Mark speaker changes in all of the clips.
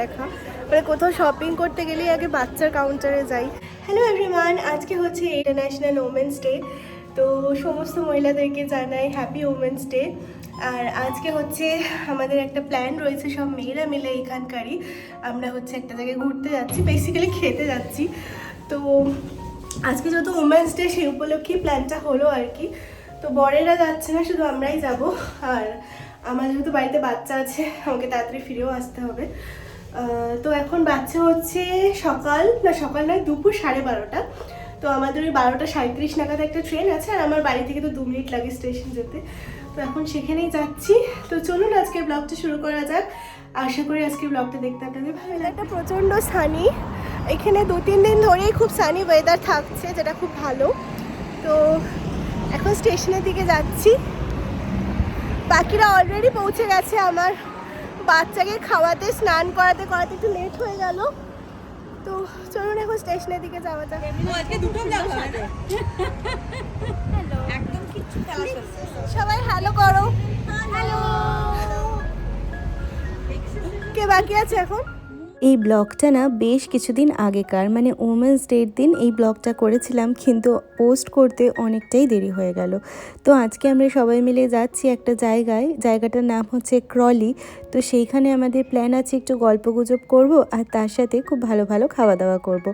Speaker 1: দেখা। মানে কোথাও শপিং করতে গেলেই আগে বাচ্চার কাউন্টারে যাই। হ্যালো এভরিওয়ান আজকে হচ্ছে ইন্টারন্যাশনাল ওমেন্স ডে তো সমস্ত মহিলাদেরকে জানাই হ্যাপি ওমেন্স ডে আর আজকে হচ্ছে আমাদের একটা প্ল্যান রয়েছে, সব মেয়েরা মিলে এখানকারই আমরা হচ্ছে একটা জায়গায় ঘুরতে যাচ্ছি বেসিক্যালি খেতে যাচ্ছি। তো আজকে যেহেতু ওমেন্স ডে সেই উপলক্ষে প্ল্যানটা হলো আর কি। তো বরেরা যাচ্ছে না, শুধু আমরাই যাব। আর আমার যেহেতু বাড়িতে বাচ্চা আছে, আমাকে তাড়াতাড়ি ফিরেও আসতে হবে। তো এখন বাচ্চা হচ্ছে সকাল, না, সকাল নয়, দুপুর সাড়ে বারোটা। তো আমাদের ওই বারোটা সাঁত্রিশ নাগাদ একটা ট্রেন আছে, আর আমার বাড়ি থেকে তো দু মিনিট লাগে স্টেশন যেতে। তো এখন সেখানেই যাচ্ছি। তো চলুন আজকের ব্লগটা শুরু করা যাক। আশা করি আজকের ব্লগটা দেখতে আপনাদের ভালো একটা প্রচণ্ড সানি। এখানে দু, তিন দিন ধরেই খুব সানি ওয়েদার থাকছে, যেটা খুব ভালো। তো এখন স্টেশনের দিকে যাচ্ছি। বাকিরা অলরেডি পৌঁছে গেছে আমার বাচ্চাকে খাওয়াতে স্নান করাতে করাতে একটু লেট হয়ে গেল। তো চলুন এখন স্টেশনের দিকে যাওয়া যাক। সবাই হ্যালো করো। হ্যালো কে বাকি আছে এখন?
Speaker 2: এই ব্লগটা না বেশ কিছুদিন আগেকার মানে ওমেন্স ডের দিন এই ব্লগটা করেছিলাম, কিন্তু পোস্ট করতে অনেকটাই দেরি হয়ে গেল। তো আজকে আমরা সবাই মিলে যাচ্ছি একটা জায়গায়, জায়গাটার নাম হচ্ছে ক্রলি তো সেইখানে আমাদের প্ল্যান আছে একটু গল্পগুজব করব, আর তার সাথে খুব ভালো ভালো খাওয়া দাওয়া করব।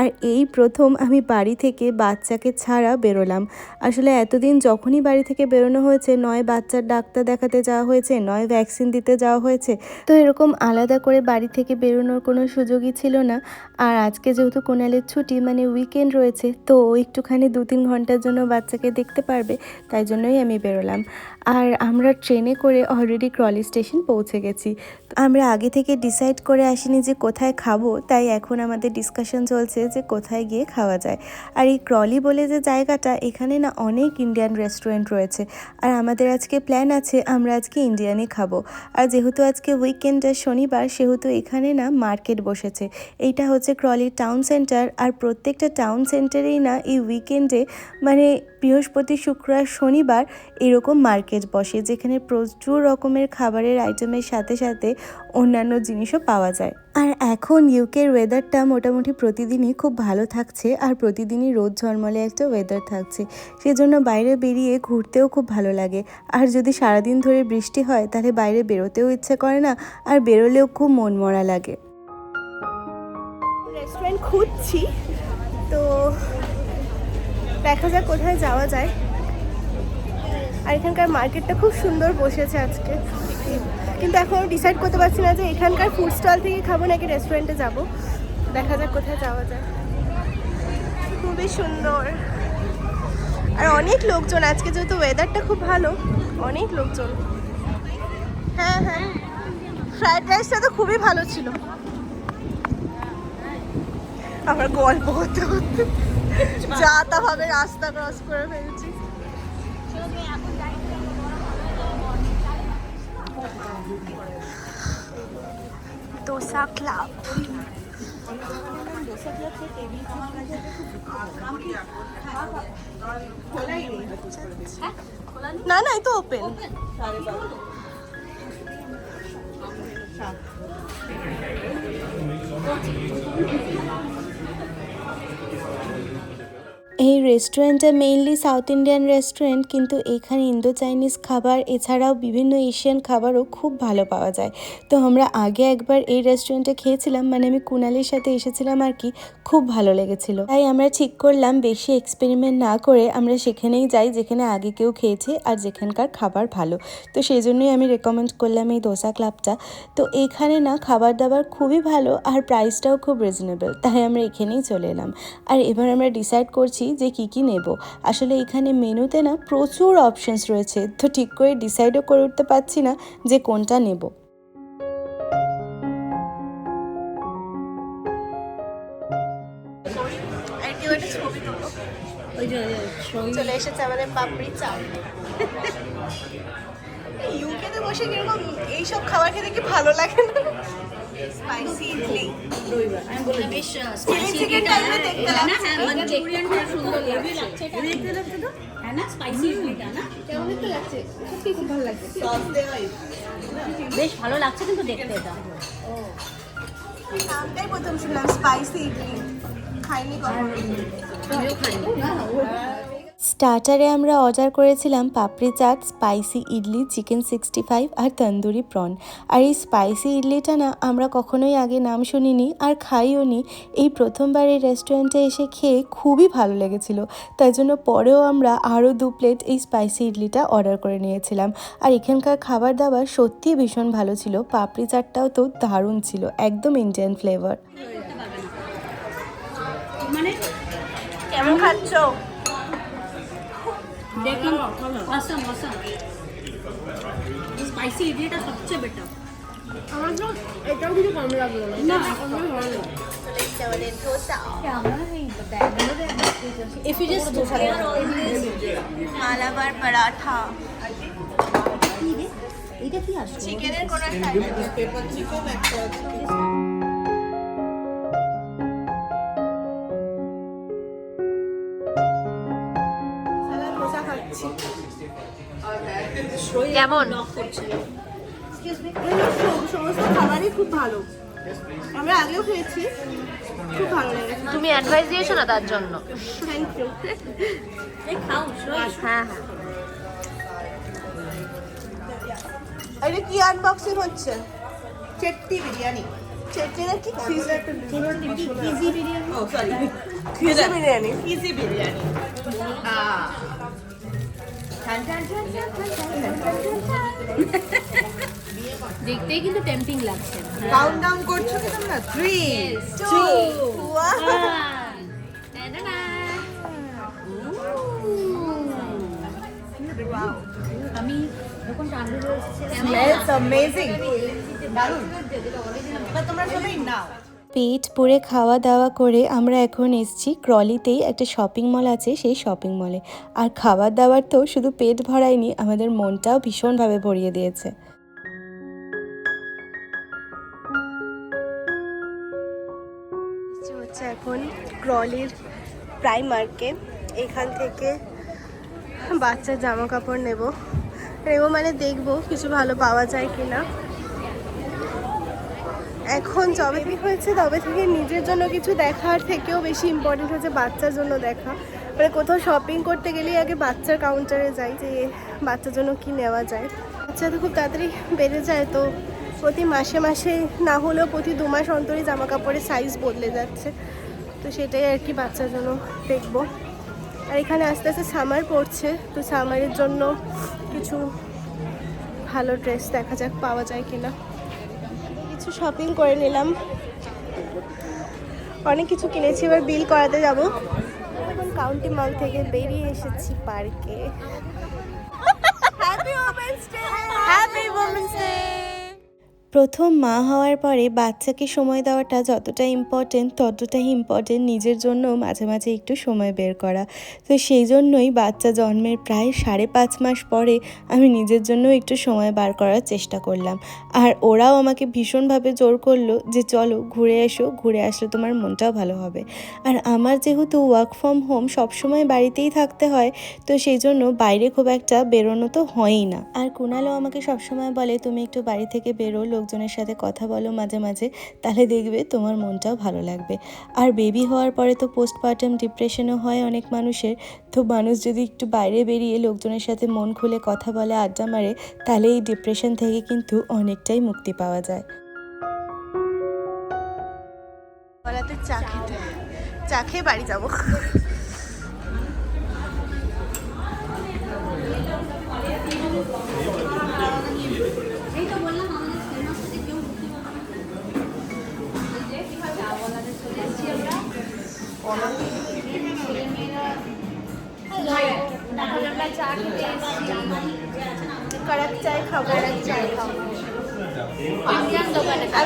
Speaker 2: আর এই প্রথম আমি বাড়ি থেকে বাচ্চাকে ছাড়া বেরোলাম। আসলে এতদিন যখনই বাড়ি থেকে বেরোনো হয়েছে, নয় বাচ্চার ডাক্তার দেখাতে যাওয়া হয়েছে, নয় ভ্যাকসিন দিতে যাওয়া হয়েছে, তো এরকম আলাদা করে বাড়ি থেকে বেরোনোর কোনো সুযোগই ছিল না। আর আজকে যেহেতু কোনালের ছুটি মানে উইকেন্ড রয়েছে, তো একটুখানি দু তিন ঘণ্টার জন্য বাচ্চাকে দেখতে পারবে, তাই জন্যই আমি বেরোলাম। আর আমরা ট্রেনে করে অলরেডি ক্রলি স্টেশন পৌঁছে গেছি। আমরা আগে থেকে ডিসাইড করে আসিনি যে কোথায় খাব, তাই এখন আমাদের ডিসকাশন চলছে যে কোথায় গিয়ে খাওয়া যায়। আর এই ক্রলি বলে যে জায়গাটা, এখানে না অনেক ইন্ডিয়ান রেস্টুরেন্ট রয়েছে। আর আমাদের আজকে প্ল্যান আছে, আমরা আজকে ইন্ডিয়ানই খাব। আর যেহেতু আজকে উইকেন্ড আর শনিবার, সেহেতু এখানে না মার্কেট বসেছে। এইটা হচ্ছে ক্রলি টাউন সেন্টার আর প্রত্যেকটা টাউন সেন্টারেই না এই উইকেন্ডে মানে বৃহস্পতি, শুক্র আর শনিবার এরকম মার্কেট বসে, যেখানে প্রচুর রকমের খাবারের আইটেমের সাথে সাথে অন্যান্য জিনিসও পাওয়া যায়। আর এখন ইউকের ওয়েদারটা মোটামুটি প্রতিদিনই খুব ভালো থাকছে আর প্রতিদিনই রোদ ঝলমলে একটা ওয়েদার থাকছে। সেজন্য বাইরে বেরিয়ে ঘুরতেও খুব ভালো লাগে। আর যদি সারাদিন ধরে বৃষ্টি হয়, তাহলে বাইরে বেরোতেও ইচ্ছে করে না, আর বেরোলেও খুব মন মরা লাগে।
Speaker 1: রেস্টুরেন্ট খুঁজছি, তো দেখা যাক কোথায় যাওয়া যায়। আর এখানকার মার্কেটটা খুব সুন্দর বসেছে আজকে। কিন্তু এখনও ডিসাইড করতে পারছি না যে এখানকার ফুড স্টল থেকে খাব নাকি রেস্টুরেন্টে যাব। দেখা যাক কোথায় যাওয়া যায়। খুবই সুন্দর। আর অনেক লোকজন, আজকে যেহেতু ওয়েদারটা খুব ভালো, অনেক লোকজন। হ্যাঁ হ্যাঁ। ফ্রাইড রাইসটা তো খুবই ভালো ছিল। আমরা গল্প করতে করতে যা তা ভাবে রাস্তা ক্রস করে ফেলছি। দোসা ক্লাব না না, এই তো ওপেন
Speaker 2: রেস্টুরেন্টটা মেইনলি সাউথ ইন্ডিয়ান রেস্টুরেন্ট, কিন্তু এখানে ইন্দো চাইনিজ খাবার, এছাড়াও বিভিন্ন এশিয়ান খাবারও খুব ভালো পাওয়া যায়। তো আমরা আগে একবার এই রেস্টুরেন্টে খেয়েছিলাম মানে আমি কুনালের সাথে এসেছিলাম আর কি, খুব ভালো লেগেছিল। তাই আমরা ঠিক করলাম, বেশি এক্সপেরিমেন্ট না করে আমরা সেখানেই যাই, যেখানে আগে কেউ খেয়েছে আর যেখানকার খাবার ভালো। তো সেই জন্যই আমি রেকমেন্ড করলাম এই দোসা ক্লাবটা। তো এখানে না খাবার দাবার খুবই ভালো আর প্রাইসটাও খুব রিজনেবল তাই আমরা এখানেই চলে এলাম। আর এবার আমরা ডিসাইড করছি যে কি কি কি নেব? আসলে এখানে মেনুতে না প্রচুর অপশনস রয়েছে। তো ঠিক করে ডিসাইডও করে উঠতে পারছি না যে কোনটা নেব।
Speaker 1: চলে এসেছে আমাদের পাপড়ি চাট ইউকেতে বসে কীরকম এইসব খাবার খেতে কি ভালো লাগে না? স্পাইসি ইডলি
Speaker 3: বেশ
Speaker 1: চিকেন দেখতে
Speaker 3: হ্যাঁ মাঞ্চুরিয়ানটা সুন্দর লাগছে। দেখতে লাগছে তো? হ্যাঁ না স্পাইসি ইডলিটা না।
Speaker 1: কেমন দেখতে লাগছে? সত্যি খুব ভালো লাগছে। সস
Speaker 3: বেশ ভালো লাগছে কিন্তু দেখতে এটা।
Speaker 1: নামটাই প্রথম শুনলাম স্পাইসি ইডলি খাইনি কখনো।
Speaker 3: আমিও খাই
Speaker 2: স্টার্টারে আমরা অর্ডার করেছিলাম papri chaat, spicy idli, chicken sixty five আর তন্দুরি প্রন। আর এই স্পাইসি ইডলিটা না, আমরা কখনোই আগে নাম শুনিনি আর খাইও নি। এই প্রথমবার এই রেস্টুরেন্টে এসে খেয়ে খুবই ভালো লেগেছিল। তাই জন্য পরেও আমরা আরও দু প্লেট এই স্পাইসি ইডলিটা অর্ডার করে নিয়েছিলাম। আর এখানকার খাবার দাবার সত্যিই ভীষণ ভালো ছিল। পাপড়ি চাটটাও তো দারুণ ছিল, একদম ইন্ডিয়ান ফ্লেভার
Speaker 3: মানে?
Speaker 1: কেমন খাচ্ছ?
Speaker 3: দেখলাম আসাম আসাম স্পাইসি ইডলিটা সবচেয়ে বেটার
Speaker 1: আমার তো এটাও কিছু কম লাগলো না
Speaker 3: না If you just clear all this
Speaker 1: Malabar paratha
Speaker 3: এটা কি আসছে
Speaker 1: চিকেনের কোনো একটা সালাদ
Speaker 4: কেমন?
Speaker 1: সমস্ত খাবারই খুব ভালো। আমরা আগেও খেয়েছি। খুব ভালো লেগেছে।
Speaker 4: তুমি অ্যাডভাইস দিয়েছ না তার জন্য?
Speaker 1: থ্যাংক ইউ
Speaker 3: এই খাও সবাই
Speaker 4: হ্যাঁ হ্যাঁ।
Speaker 1: এটা কি আনবক্সিং হচ্ছে? চেট্টি বিরিয়ানি। চেট্টি না কি easy biryani. Oh sorry easy biryani easy biryani
Speaker 4: দেখতেই কিন্তু টেম্পটিং লাগছে।
Speaker 1: কাউন্ট ডাউন করছ কি তোমরা? 3
Speaker 3: আমি যখন টান্ডুরে
Speaker 1: Smells amazing. দারুণ. তোমরা সবাই নাও।
Speaker 2: পেট পুড়ে খাওয়া দাওয়া করে আমরা এখন এসেছি ক্রলিতেই একটা শপিং মল আছে, সেই শপিং মলে আর খাবার দাবার তো শুধু পেট ভরায়নি, আমাদের মনটাও ভীষণভাবে ভরিয়ে দিয়েছে।
Speaker 1: হচ্ছে এখন ক্রলির প্রাইমার্কে এখান থেকে বাচ্চার জামা কাপড় নেব। নেব মানে দেখব কিছু ভালো পাওয়া যায় কি না এখন যবে হয়েছে, তবে থেকে নিজের জন্য কিছু দেখার থেকেও বেশি ইম্পর্টেন্ট হচ্ছে বাচ্চার জন্য দেখা। মানে কোথাও শপিং করতে গেলেই আগে বাচ্চার কাউন্টারে যাই যে বাচ্চার জন্য কি নেওয়া যায়। বাচ্চা তো খুব তাড়াতাড়ি বেড়ে যায় তো প্রতি মাসে মাসে না হলেও প্রতি দু মাস অন্তরই জামা কাপড়ের সাইজ বদলে যাচ্ছে। তো সেটাই আর কি বাচ্চার জন্য দেখব। আর এখানে আস্তে আস্তে সামার পড়ছে, তো সামারের জন্য কিছু ভালো ড্রেস দেখা যাক পাওয়া যায় কিনা। শপিং করে নিলাম। অনেক কিছু কিনেছি এবার বিল করাতে যাব। এখন কাউন্টি মল থেকে বেরিয়ে এসেছি পার্কে happy women's day happy women's day
Speaker 2: প্রথম মা হওয়ার পরে বাচ্চাকে সময় দেওয়াটা যতটা ইম্পর্টেন্ট ততটাই ইম্পর্টেন্ট নিজের জন্য মাঝে মাঝে একটু সময় বের করা। তো সেই জন্যই বাচ্চা জন্মের প্রায় সাড়ে পাঁচ মাস পরে আমি নিজের জন্য একটু সময় বার করার চেষ্টা করলাম। আর ওরাও আমাকে ভীষণভাবে জোর করল যে, চলো ঘুরে এসো, ঘুরে আসলে তোমার মনটাও ভালো হবে। আর আমার যেহেতু ওয়ার্ক ফ্রম হোম সবসময় বাড়িতেই থাকতে হয়, তো সেই জন্য বাইরে খুব একটা বেরোনো তো হয়ই না। আর কুণালও আমাকে সবসময় বলে, তুমি একটু বাড়ি থেকে বেরো লোকজনের সাথে কথা বলো মাঝে মাঝে, তাহলে দেখবে তোমার মনটাও ভালো লাগবে। আর বেবি হওয়ার পরে তো পোস্টপার্টাম ডিপ্রেশনও হয় অনেক মানুষের। তো মানুষ যদি একটু বাইরে বেরিয়ে লোকজনের সাথে মন খুলে কথা বলে, আড্ডা মারে, তাহলে এই ডিপ্রেশন থেকে কিন্তু অনেকটাই মুক্তি পাওয়া যায়।
Speaker 1: বেলাতে চা চা খেয়ে বাড়ি যাব।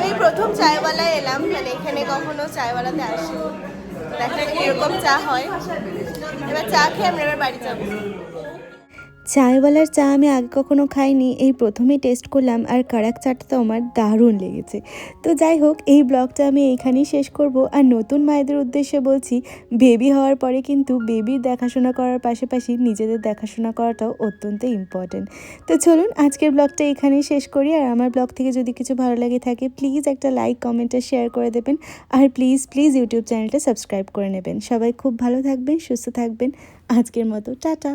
Speaker 1: আমি প্রথম চায়ওয়ালায় এলাম মানে এখানে কখনো চায়ওয়ালাতে আসি দেখা কীরকম চা হয়। এবার চা খেয়ে আমরা এবার বাড়ি যাব।
Speaker 2: চায়ওয়ালার চা আমি আগে কখনো খাইনি, এই প্রথমেই টেস্ট করলাম আর কারাক চাটা তো আমার দারুণ লেগেছে। তো যাই হোক, এই ব্লগটা আমি এইখানেই শেষ করব। আর নতুন মায়েদের উদ্দেশ্যে বলছি বেবি হওয়ার পরে কিন্তু বেবির দেখাশোনা করার পাশাপাশি নিজেদের দেখাশোনা করাটাও অত্যন্ত ইম্পর্টেন্ট তো চলুন, আজকের ব্লগটা এখানেই শেষ করি। আর আমার ব্লগ থেকে যদি কিছু ভালো লাগে থাকে প্লিজ একটা লাইক কমেন্ট শেয়ার করে দেবেন। আর প্লিজ প্লিজ ইউটিউব চ্যানেলটা সাবস্ক্রাইব করে নেবেন। সবাই খুব ভালো থাকবেন, সুস্থ থাকবেন। আজকের মতো, টাটা।